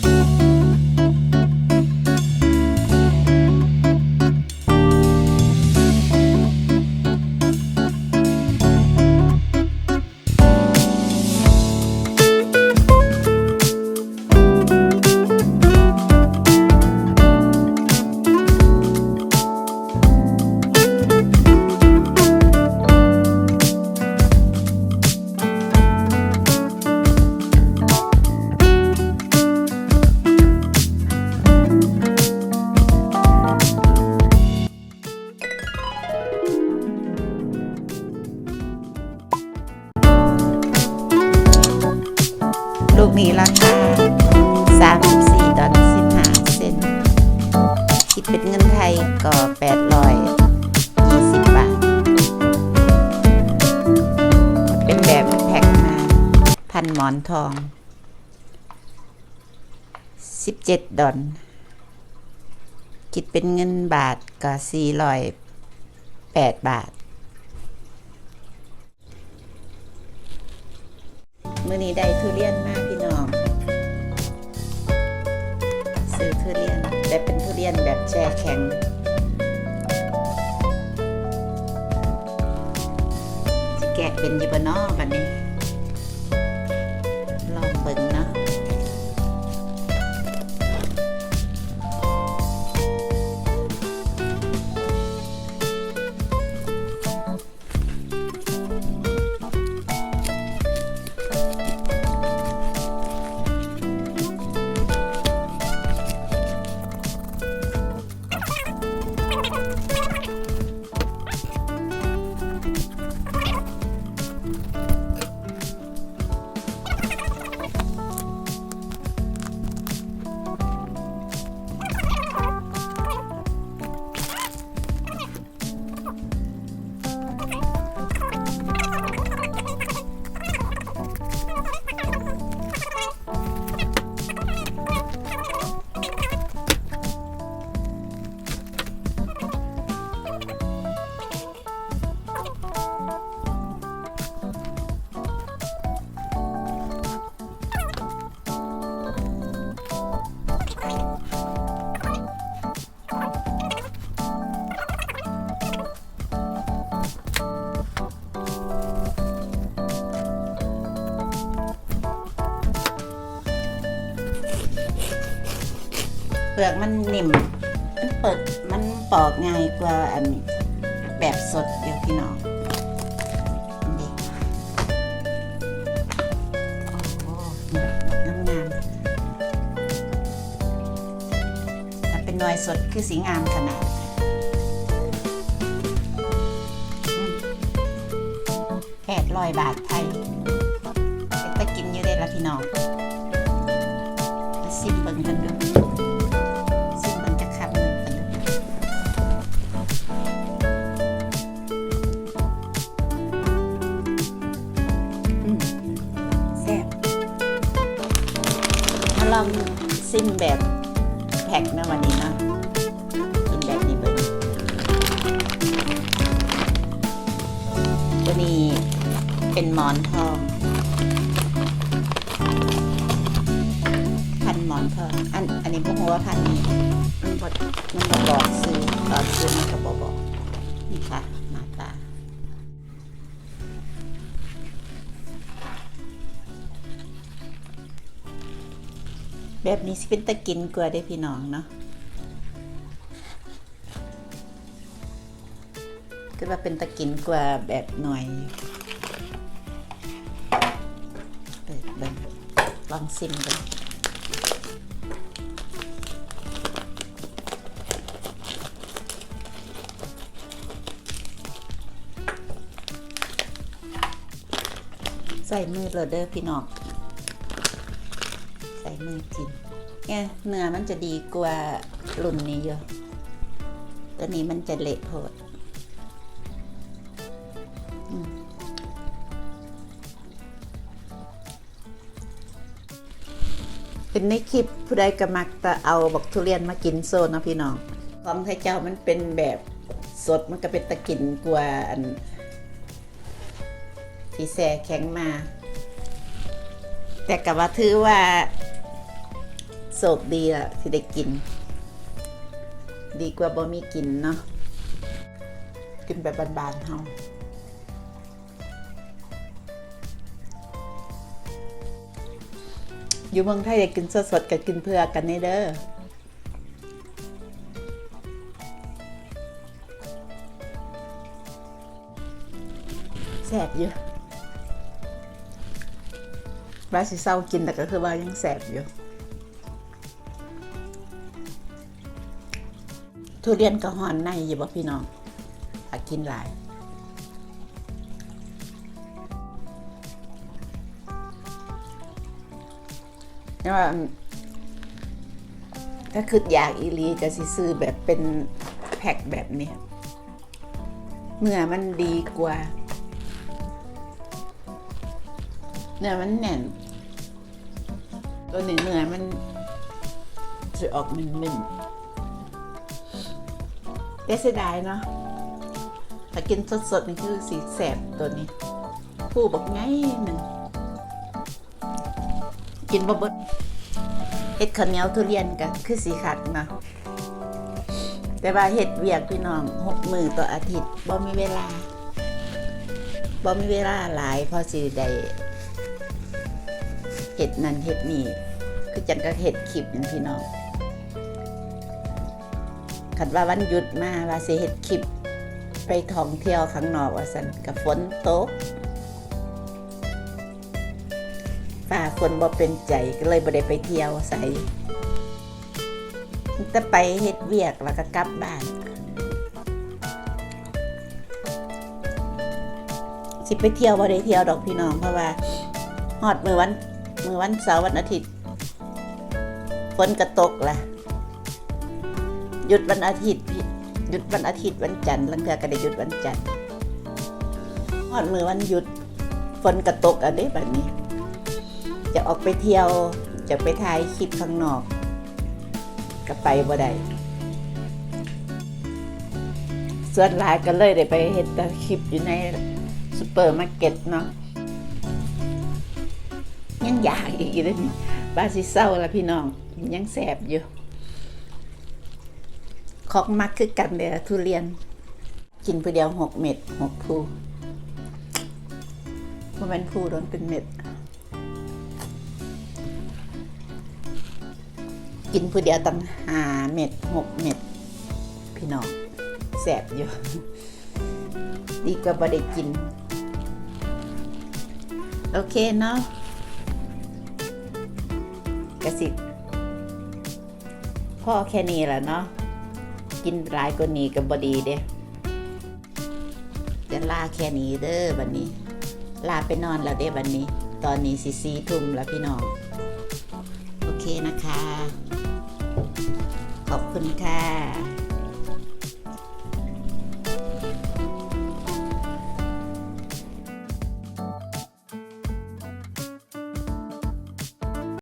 ลูก ดเป็นเงินไทยก็820บาท เป็นแบบแพ็คมา พันหมอนทอง17ดอลลาร์คิดเป็นเงินบาทก็408บาทมื่อนี้ได้ทุเรียนมา เรียนแต่เป็นทุเรียนแบบแช่แข็ง แกะเป็นยิบเนอบันนี้ ลือกมันนิ่ม มันเปิด มันปอกง่ายกว่าอันแบบสดเดียวพี่น้องนี่โอ้โหงามๆถ้าเป็นหน่วยสดคือสีงามขนาดแปดร้อยบาทไทย ลองซิมแบบแพ็คนะวันนี้นะกินแบบนี้เบิ้งตัวนี้เป็นหมอนทองพันหมอนทองอันอันนี้พวกหัวาพันนี้มันบดมันบอกซื้อตอนซื้อมันก็บบอกนี่ค่ะ แบบนี้สิเป็นตะกินกว่าได้พี่น้องเนาะคือว่าเป็นตะกินกว่าแบบหน่อยเปิดเบิ่งลองซิมเบิ่งใส่มือเลยเด้อพี่น้อง มือกินเนี่ยเนื้อมันจะดีกว่ารุ่นนี้เยอะตัวนี้มันจะเละโพดอืมเป็นในคลิปผู้ใดก็มักจะเอาบักทุเรียนมากินโซนนะพี่น้อง ของไทยเจ้ามันเป็นแบบสดมันก็เป็นตะกินกว่าอัน ที่แซ่แข็งมา แต่กับว่าถือว่า โศกดีละที่ได้กิน ดีกว่าบ่มีกินเนาะกินแบบบานๆเฮาอยู่เมืองไทยได้กินสดๆกับกินเพื่อกันนี่เด้อแสบอยู่ว่าสิเศร้ากินแต่ก็คือว่ายังแสบอยู่ ทุเรียนกระหอนในอยู่บ่พี่น้องอยากกินหลายแต่ว่าถ้าคืออยากอีลีก็สิซื้อแบบเป็นแพ็คแบบนี้เนื้อมันดีกว่า เนื้อมันแน่น ตัวนี้เนื้อมันจะออกมึนๆ แต่เสียดายเนาะถ้ากินสดๆนี่คือสีแสบตัวนี้ ผู้บอกไงหนึ่งกินบ่เบดเห็ดข้าวเหนียวทุเรียนกันคือสีขัดเนาะแต่ว่าเห็ดเวียกพี่น้องหกมือต่ออาทิตย์บ่มีเวลาบ่มีเวลาหลายพอสิได้เห็ดนั่นเห็ดนี่คือจังก็เห็ดคลิปนั่นพี่น้อง คันว่าวันหยุดมาว่าสิเห็ดคลิป ไปท่องเที่ยวข้างนอกว่าสันกับฝนตกฝ่าฝนบ่เป็นใจก็เลยบ่ได้ไปเที่ยวใส่แต่ไปเฮ็ดเวียกแล้วก็กลับบ้าน สิไปเที่ยวบ่ได้เที่ยวดอกพี่น้องเพราะว่าฮอดมือวันมือวันเสาร์วันอาทิตย์ ฝนกระตกแหละ หยุดวันอาทิตย์พี่หยุดวันอาทิตย์วันจันทร์ลังเทือก็ได้หยุดวันจันทร์ฮอดมือวันหยุดฝนกระตกอันนี้แบบนี้ จะออกไปเที่ยวจะไปถ่ายคลิปข้างนอกก็ไปบ่ได้ส่วนหลายก็เลยได้ไปเห็นแต่คลิปอยู่ในซูเปอร์มาร์เก็ตเนาะยังอยากอีกเลยนี่บาสิเศร้าละพี่น้องยังแสบอยู่ ของมักคือกันเลยล่ะทุเรียน กินผู้เดียวหกเม็ดหกภูมันเป็นภูโดนเป็นเม็ด กินผู้เดียวตั้งหาเม็ดหกเม็ด พี่น้องแสบอยู่ ดีกว่าบ่ได้กิน โอเคเนาะกสิพ่อแค่นี้แหละเนาะ กินหลายกว่านี้กับบดีเด้จะลาแค่นี้เด้อบันนี้ ลาไปนอนแล้วเด้บันนี้ ตอนนี้สีสีทุ่มแล้วพี่น้อง โอเคนะคะ ขอบคุณค่ะ